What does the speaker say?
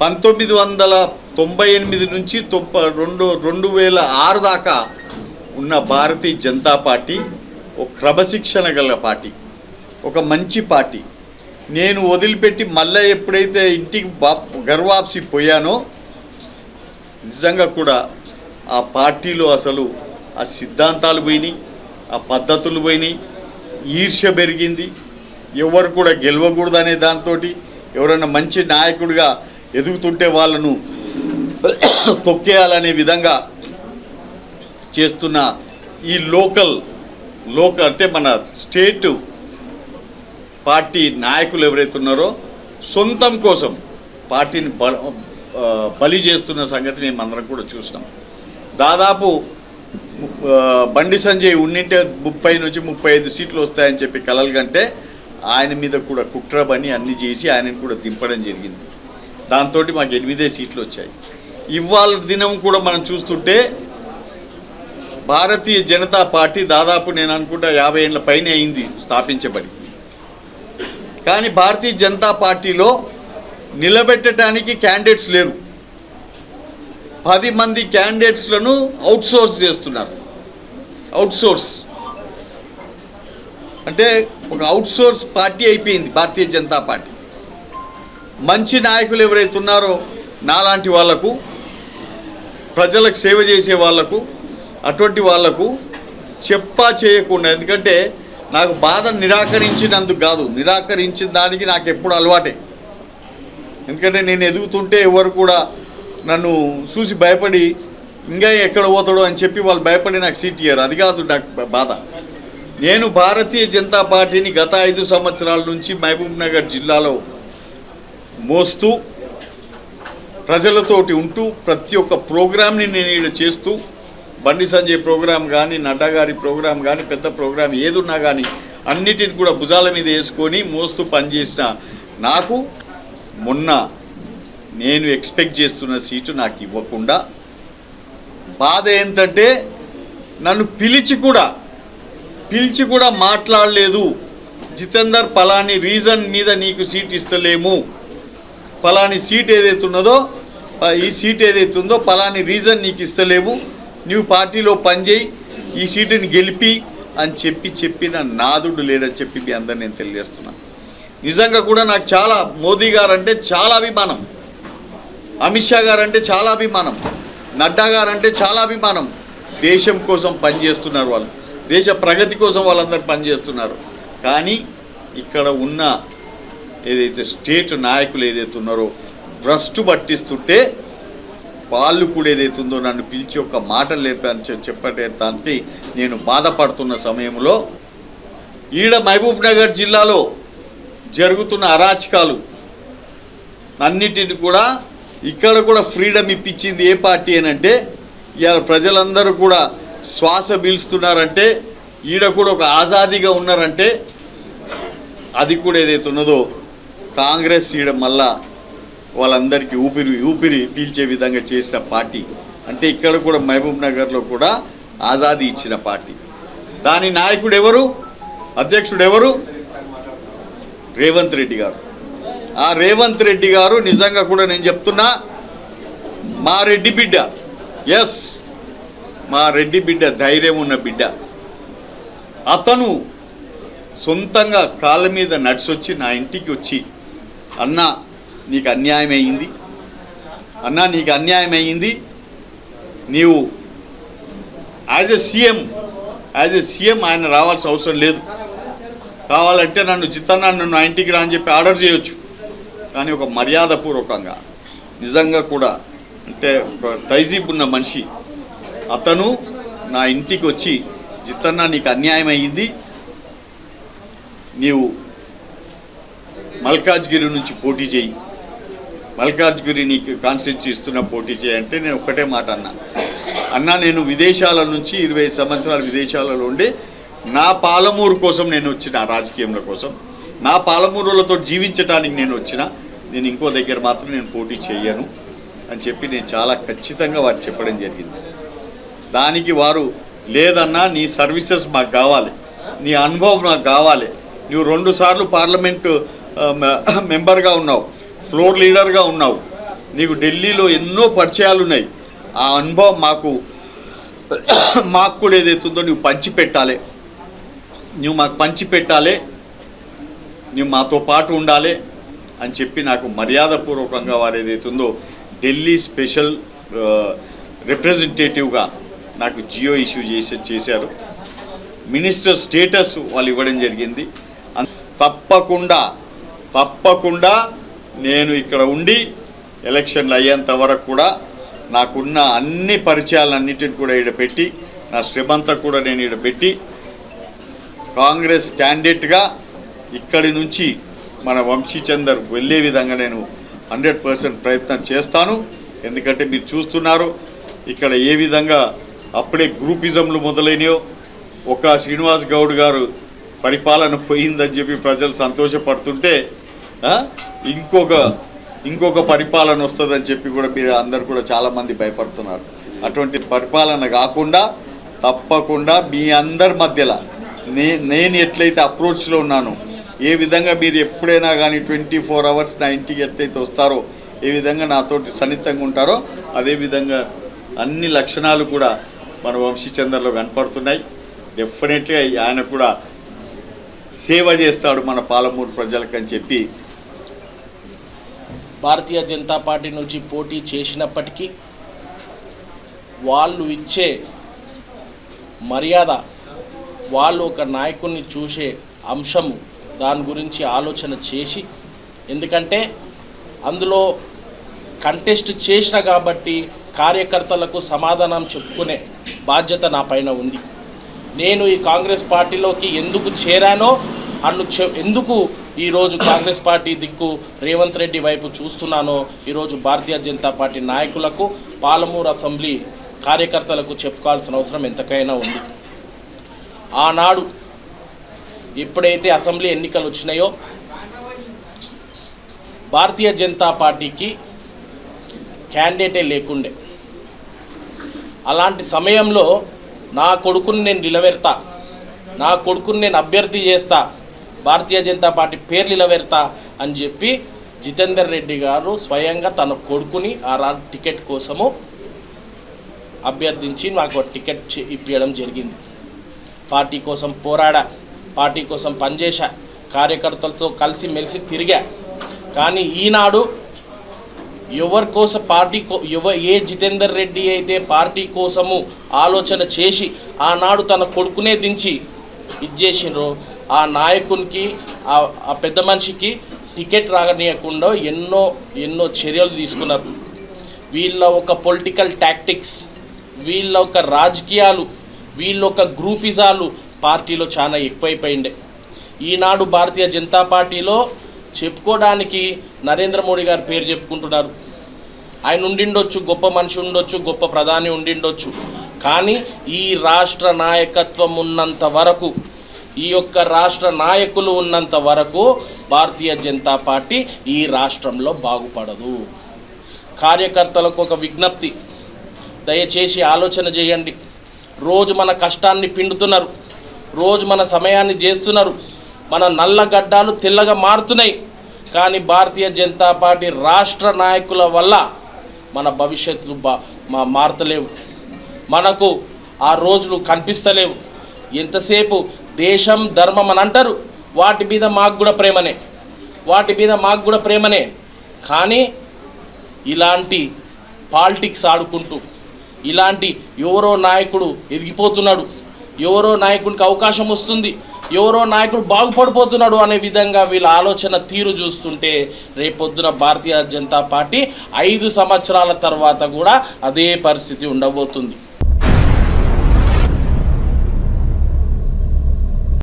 పంతొమ్మిది వందల తొంభై ఎనిమిది నుంచి తొంభై రెండు రెండు వేల ఆరు దాకా ఉన్న భారతీయ జనతా పార్టీ ఒక క్రమశిక్షణ గల పార్టీ ఒక మంచి పార్టీ. నేను వదిలిపెట్టి మళ్ళీ ఎప్పుడైతే ఇంటికి బా గర్వాప్సి పోయానో నిజంగా కూడా ఆ పార్టీలో అసలు ఆ సిద్ధాంతాలు పోయినాయి ఆ పద్ధతులు పోయినాయి ఈర్ష్య పెరిగింది. ఎవరు కూడా గెలవకూడదనే దాంతో ఎవరైనా మంచి నాయకుడిగా ఎదుగుతుంటే వాళ్ళను తొక్కేయాలనే విధంగా చేస్తున్న ఈ లోకల్ లోకల్ అంటే మన స్టేట్ పార్టీ నాయకులు ఎవరైతే ఉన్నారో సొంతం కోసం పార్టీని బలి చేస్తున్న సంగతి మేము అందరం కూడా చూసినాం. దాదాపు బండి సంజయ్ ఉన్నింటే ముప్పై నుంచి ముప్పై ఐదు సీట్లు వస్తాయని చెప్పి కలలు కంటే ఆయన మీద కూడా కుట్ర బని అన్ని చేసి ఆయనను కూడా దింపడం జరిగింది. దాంతో మాకు ఎనిమిదే సీట్లు వచ్చాయి. ఇవాళ దినం కూడా మనం చూస్తుంటే భారతీయ జనతా పార్టీ దాదాపు నేను అనుకుంటా యాభై ఏళ్ళ పైన అయింది స్థాపించబడి. కానీ భారతీయ జనతా పార్టీలో నిలబెట్టడానికి క్యాండిడేట్స్ లేరు. పది మంది క్యాండిడేట్స్లను అవుట్సోర్స్ చేస్తున్నారు. అవుట్సోర్స్ అంటే ఒక అవుట్సోర్స్ పార్టీ అయిపోయింది భారతీయ జనతా పార్టీ. మంచి నాయకులు ఎవరైతే ఉన్నారో నాలాంటి వాళ్ళకు ప్రజలకు సేవ చేసే వాళ్ళకు అటువంటి వాళ్ళకు చెప్పా చేయకుండా ఎందుకంటే నాకు బాధ నిరాకరించినందుకు కాదు. నిరాకరించిన దానికి నాకు ఎప్పుడు అలవాటే. ఎందుకంటే నేను ఎదుగుతుంటే ఎవరు కూడా నన్ను చూసి భయపడి ఇంకా ఎక్కడ పోతాడో అని చెప్పి వాళ్ళు భయపడి నాకు సీట్ ఇయ్యారు. అది కాదు నాకు బాధ. నేను భారతీయ జనతా పార్టీని గత ఐదు సంవత్సరాల నుంచి మహబూబ్నగర్ జిల్లాలో మోస్తూ ప్రజలతోటి ఉంటూ ప్రతి ఒక్క ప్రోగ్రామ్ని నేను ఇక్కడ చేస్తూ బండి సంజయ్ ప్రోగ్రాం కానీ నడ్డా గారి ప్రోగ్రాం కానీ పెద్ద ప్రోగ్రాం ఏదున్నా కానీ అన్నిటిని కూడా భుజాల మీద వేసుకొని మోస్తూ పనిచేసిన నాకు మొన్న నేను ఎక్స్పెక్ట్ చేస్తున్న సీటు నాకు ఇవ్వకుండా బాధ ఏంటంటే నన్ను పిలిచి కూడా పిలిచి కూడా మాట్లాడలేదు. జితేందర్ పలాని రీజన్ మీద నీకు సీట్ ఇస్తలేము. పలాని సీట్ ఏదైతే ఉన్నదో ఈ సీట్ ఏదైతే ఉందో పలాని రీజన్ నీకు ఇస్తలేవు. నువ్వు పార్టీలో పనిచేయి ఈ సీటుని గెలిపి అని చెప్పి చెప్పిన నాదుడు లేడని చెప్పి మీ అందరు నేను తెలియజేస్తున్నాను నిజంగా కూడా నాకు చాలా మోదీ గారు అంటే చాలా అభిమానం. అమిత్ షా గారు అంటే చాలా అభిమానం. నడ్డా గారు అంటే చాలా అభిమానం. దేశం కోసం పనిచేస్తున్నారు వాళ్ళు. దేశ ప్రగతి కోసం వాళ్ళందరూ పనిచేస్తున్నారు కానీ ఇక్కడ ఉన్న ఏదైతే స్టేట్ నాయకులు ఏదైతే ఉన్నారో భ్రష్టు పట్టిస్తుంటే వాళ్ళు కూడా ఏదైతే ఉందో నన్ను పిలిచి ఒక మాట లేపని చె- చెప్పడానికి నేను బాధపడుతున్న సమయంలో ఈడ మహబూబ్ నగర్ జిల్లాలో జరుగుతున్న అరాచకాలు అన్నిటిని కూడా ఇక్కడ కూడా ఫ్రీడమ్ ఇప్పించింది ఏ పార్టీ అని అంటే ఇవాళ ప్రజలందరూ కూడా శ్వాస పీలుస్తున్నారంటే ఈడ కూడా ఒక ఆజాదీగా ఉన్నారంటే అది కూడా ఏదైతే ఉన్నదో కాంగ్రెస్ ఈడ మళ్ళా వాళ్ళందరికీ ఊపిరి ఊపిరి పీల్చే విధంగా చేసిన పార్టీ. అంటే ఇక్కడ కూడా మహబూబ్ నగర్లో కూడా ఆజాదీ ఇచ్చిన పార్టీ. దాని నాయకుడు ఎవరు? అధ్యక్షుడు ఎవరు? రేవంత్ రెడ్డి గారు. ఆ రేవంత్ రెడ్డి గారు నిజంగా కూడా నేను చెప్తున్నా మా రెడ్డి బిడ్డ ఎస్ మా రెడ్డి బిడ్డ ధైర్యం ఉన్న బిడ్డ. అతను సొంతంగా కాళ్ళ మీద నడిచొచ్చి నా ఇంటికి వచ్చి అన్న నీకు అన్యాయం అయ్యింది అన్న నీకు అన్యాయం అయ్యింది నీవు as a CM as a CM ఆయన రావాల్సిన అవసరం లేదు. కావాలంటే నన్ను జితన్న నన్ను నా ఇంటికి రా అని చెప్పి ఆర్డర్ చేయొచ్చు. కానీ ఒక మర్యాదపూర్వకంగా నిజంగా కూడా అంటే ఒక తైజీబ్ ఉన్న మనిషి అతను నా ఇంటికి వచ్చి చిత్తన్న నీకు అన్యాయం అయ్యింది నీవు మల్కాజ్గిరి నుంచి పోటీ చేయి. మల్కాజ్గిరి నీకు కాన్స్టిట్యూన్సీ ఇస్తున్న పోటీ చేయంటే నేను ఒక్కటే మాట అన్నా. అన్నా నేను విదేశాల నుంచి ఇరవై సంవత్సరాలు విదేశాలలో ఉండి నా పాలమూరు కోసం నేను వచ్చిన రాజకీయంలో కోసం. నా పాలమూరులతో జీవించడానికి నేను వచ్చిన. నేను ఇంకో దగ్గర మాత్రం నేను పోటీ చేయను అని చెప్పి నేను చాలా ఖచ్చితంగా వారు చెప్పడం జరిగింది. దానికి వారు లేదన్నా నీ సర్వీసెస్ మాకు కావాలి. నీ అనుభవం నాకు కావాలి. నువ్వు రెండుసార్లు పార్లమెంటు మెంబర్గా ఉన్నావు ఫ్లోర్ లీడర్గా ఉన్నావు. నీకు ఢిల్లీలో ఎన్నో పరిచయాలు ఉన్నాయి ఆ అనుభవం మాకు మాకు కూడా ఏదైతుందో నువ్వు పంచిపెట్టాలి. నువ్వు మాకు పంచిపెట్టాలి. నువ్వు మాతో పాటు ఉండాలి అని చెప్పి నాకు మర్యాదపూర్వకంగా వారు ఏదైతుందో ఢిల్లీ స్పెషల్ రిప్రజెంటేటివ్గా నాకు జియో ఇష్యూ చేసి చేశారు. మినిస్టర్ స్టేటస్ వాళ్ళు ఇవ్వడం జరిగింది. తప్పకుండా తప్పకుండా నేను ఇక్కడ ఉండి ఎలక్షన్లు అయ్యేంత వరకు కూడా నాకున్న అన్ని పరిచయాలన్నిటిని కూడా ఈడ పెట్టి నా శ్రమంతా కూడా నేను ఈడ పెట్టి కాంగ్రెస్ క్యాండిడేట్గా ఇక్కడి నుంచి మన వంశీచందర్ వెళ్ళే విధంగా నేను హండ్రెడ్ పర్సెంట్ ప్రయత్నం చేస్తాను. ఎందుకంటే మీరు చూస్తున్నారు ఇక్కడ ఏ విధంగా అప్పుడే గ్రూపిజంలు మొదలైనయో ఒక శ్రీనివాస్ గౌడ్ గారు పరిపాలన పోయిందని చెప్పి ప్రజలు సంతోషపడుతుంటే ఇంకొక ఇంకొక పరిపాలన వస్తుందని చెప్పి కూడా మీరు అందరు కూడా చాలామంది భయపడుతున్నారు. అటువంటి పరిపాలన కాకుండా తప్పకుండా మీ అందరి మధ్యలో నే నేను ఎట్లయితే అప్రోచ్లో ఉన్నానో ఏ విధంగా మీరు ఎప్పుడైనా కానీ ట్వంటీ ఫోర్ అవర్స్ నా ఇంటికి ఎట్లయితే వస్తారో ఏ విధంగా నాతోటి సన్నిహితంగా ఉంటారో అదేవిధంగా అన్ని లక్షణాలు కూడా మన వంశీచంద్రలో కనపడుతున్నాయి. డెఫినెట్గా ఆయన కూడా సేవ చేస్తాడు మన పాలమూరు ప్రజలకు అని చెప్పి భారతీయ జనతా పార్టీ నుంచి పోటీ చేసినప్పటికీ వాళ్ళు ఇచ్చే మర్యాద వాళ్ళు ఒక నాయకుడిని చూసే అంశము దాని గురించి ఆలోచన చేసి ఎందుకంటే అందులో కంటెస్ట్ చేసిన కాబట్టి కార్యకర్తలకు సమాధానం చెప్పుకునే బాధ్యత నా పైన ఉంది. నేను ఈ కాంగ్రెస్ పార్టీలోకి ఎందుకు చేరానో అన్ను ఎందుకు ఈరోజు కాంగ్రెస్ పార్టీ దిక్కు రేవంత్ రెడ్డి వైపు చూస్తున్నానో ఈరోజు భారతీయ జనతా పార్టీ నాయకులకు పాలమూరు అసెంబ్లీ కార్యకర్తలకు చెప్పుకోవాల్సిన అవసరం ఎంతకైనా ఉంది. ఆనాడు ఎప్పుడైతే అసెంబ్లీ ఎన్నికలు వచ్చినాయో భారతీయ జనతా పార్టీకి క్యాండిడేటే లేకుండే. అలాంటి సమయంలో నా కొడుకుని నేను నిలబెడతా నా కొడుకుని నేను అభ్యర్థి చేస్తా భారతీయ జనతా పార్టీ పేర్లు నిలబెడతా అని చెప్పి జితేందర్ రెడ్డి గారు స్వయంగా తన కొడుకుని ఆ రా టికెట్ కోసము అభ్యర్థించి నాకు టికెట్ ఇప్పించడం జరిగింది. పార్టీ కోసం పోరాడా పార్టీ కోసం పనిచేశా కార్యకర్తలతో కలిసి మెలిసి తిరిగా. కానీ ఈనాడు ఎవరి కోసం పార్టీ కో ఎవ ఏ జితేందర్ రెడ్డి అయితే పార్టీ కోసము ఆలోచన చేసి ఆనాడు తన కొడుకునే దించి ఇచ్చేసిండ్రో ఆ నాయకునికి ఆ ఆ పెద్ద మనిషికి టికెట్ రాగనీయకుండా ఎన్నో ఎన్నో చర్యలు తీసుకున్నారు. వీళ్ళ ఒక పొలిటికల్ టాక్టిక్స్ వీళ్ళ ఒక రాజకీయాలు వీళ్ళ ఒక గ్రూపిజాలు పార్టీలో చాలా ఎక్కువైపోయిండే. ఈనాడు భారతీయ జనతా పార్టీలో చెప్పుకోవడానికి నరేంద్ర మోడీ గారి పేరు చెప్పుకుంటున్నారు. ఆయన ఉండిండొచ్చు గొప్ప మనిషి ఉండొచ్చు గొప్ప ప్రధాని ఉండిండొచ్చు. కానీ ఈ రాష్ట్ర నాయకత్వం ఉన్నంత వరకు ఈ యొక్క రాష్ట్ర నాయకులు ఉన్నంత వరకు భారతీయ జనతా పార్టీ ఈ రాష్ట్రంలో బాగుపడదు. కార్యకర్తలకు ఒక విజ్ఞప్తి. దయచేసి ఆలోచన చేయండి. రోజు మన కష్టాన్ని పిండుతున్నారు. రోజు మన సమయాన్ని చేస్తున్నారు. మన నల్ల గడ్డాలు తెల్లగా మారుతున్నాయి. కానీ భారతీయ జనతా పార్టీ రాష్ట్ర నాయకుల వల్ల మన భవిష్యత్తులు బా మా మారతలేవు. మనకు ఆ రోజులు కనిపిస్తలేవు. ఎంతసేపు దేశం ధర్మం అని అంటారు. వాటి మీద మాకు కూడా ప్రేమనే. వాటి మీద మాకు కూడా ప్రేమనే. కానీ ఇలాంటి పాలిటిక్స్ ఆడుకుంటూ ఇలాంటి ఎవరో నాయకుడు ఎదిగిపోతున్నాడు ఎవరో నాయకుడికి అవకాశం వస్తుంది ఎవరో నాయకుడు బాగుపడిపోతున్నాడు అనే విధంగా వీళ్ళ ఆలోచన తీరు చూస్తుంటే రేపొద్దున భారతీయ జనతా పార్టీ ఐదు సంవత్సరాల తర్వాత కూడా అదే పరిస్థితి ఉండబోతుంది.